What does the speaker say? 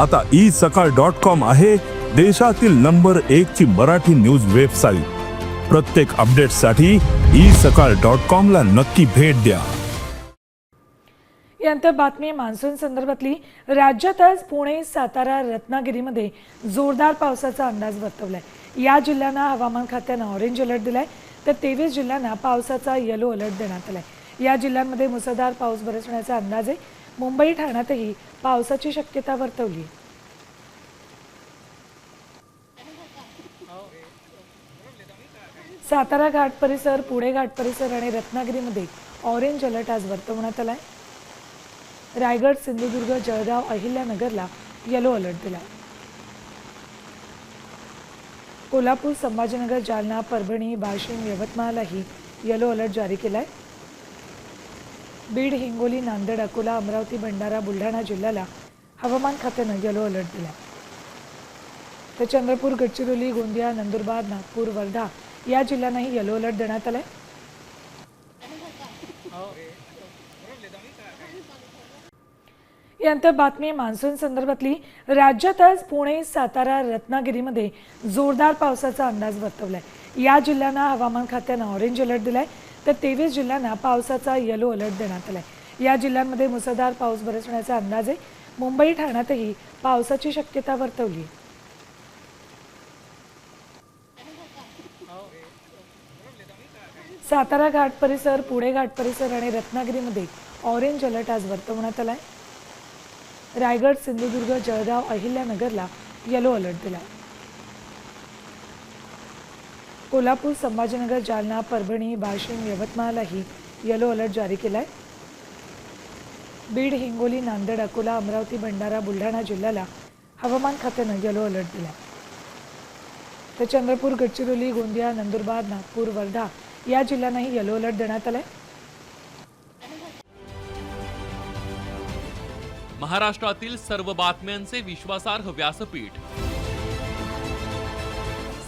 आता ई सकाळ dot com आहे देशातील नंबर एक ची मराठी न्यूज वेबसाईट. प्रत्येक अपडेटसाठी ई सकाळ डॉट कॉम ला नक्की भेट द्या. यानंतर बातमी मान्सून संदर्भातली. राज्यात आज पुणे सातारा रत्नागिरीमध्ये जोरदार पावसाचा अंदाज वर्तवलाय. या जिल्ह्यांना हवामान खात्यानं ऑरेंज अलर्ट दिलाय. तर तेवीस जिल्ह्यांना पावसाचा येलो अलर्ट देण्यात आलाय. या जिल्ह्यांमध्ये मुसळधार पाऊस बरसण्याचा अंदाज आहे. मुंबई ठाण्यातही पावसाची शक्यता वर्तवली. सातारा घाट परिसर पुणे घाट परिसर आणि रत्नागिरीमध्ये ऑरेंज अलर्ट आज वर्तवण्यात आलाय. रायगड सिंधुदुर्ग जळगाव अहिल्यानगरला येलो अलर्ट दिला कोल्हापूर संभाजीनगर जालना परभणी वाशिम यवतमाळलाही येलो अलर्ट जारी केलाय. बीड हिंगोली नांदेड अकोला अमरावती भंडारा बुलढाणा जिल्ह्याला हवामान खात्यानं येलो अलर्ट दिला तर चंद्रपूर गडचिरोली गोंदिया नंदुरबार नागपूर वर्धा या जिल्ह्यांनाही येलो अलर्ट देण्यात आलाय. यानंतर बातमी मान्सून संदर्भातली. राज्यात आज पुणे सातारा रत्नागिरीमध्ये जोरदार पावसाचा अंदाज वर्तवलाय. या जिल्ह्यांना हवामान खात्यानं ऑरेंज अलर्ट दिलाय. तर तेवीस जिल्ह्यांना पावसाचा येलो अलर्ट देण्यात आलाय. या जिल्ह्यांमध्ये मुसळधार पाऊस बरसण्याचा अंदाज आहे. मुंबई ठाण्यातही पावसाची शक्यता वर्तवली सातारा घाट परिसर पुणे घाट परिसर आणि रत्नागिरीमध्ये ऑरेंज अलर्ट आज वर्तवण्यात आलाय. रायगड सिंधुदुर्ग जळगाव अहिल्यानगरला येलो अलर्ट दिला कोल्हापूर संभाजीनगर जालना परभणी वाशिम यवतमाळलाही येलो अलर्ट जारी केलाय. बीड हिंगोली नांदेड अकोला अमरावती भंडारा बुलढाणा जिल्ह्याला हवामान खात्यानं येलो अलर्ट दिला तर चंद्रपूर गडचिरोली गोंदिया नंदुरबार नागपूर वर्धा या जिल्ह्यांनाही येलो अलर्ट देण्यात आलाय. महाराष्ट्रातील सर्व बातम्यांचे विश्वासार्ह व्यासपीठ